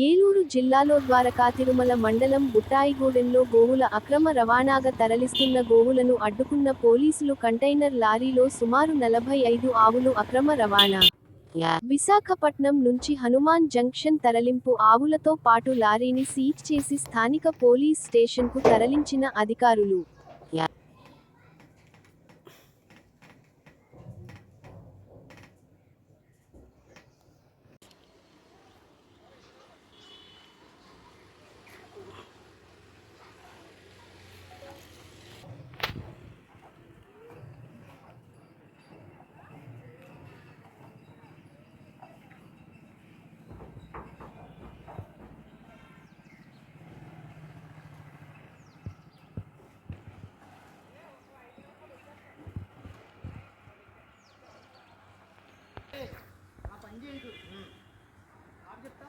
ఏలూరు జిల్లాలో ద్వారకా తిరుమల మండలం బుట్టాయిగూడెంలో గోవుల అక్రమ రవాణాగా తరలిస్తున్న గోవులను అడ్డుకున్న పోలీసులు కంటైనర్ లారీలో సుమారు నలభై ఐదు ఆవులు అక్రమ రవాణా. విశాఖపట్నం నుంచి హనుమాన్ జంక్షన్ తరలింపు ఆవులతో పాటు లారీని సీజ్ చేసి స్థానిక పోలీస్ స్టేషన్కు తరలించిన అధికారులు. ఆ పని చేయించు ఆపు చెప్తా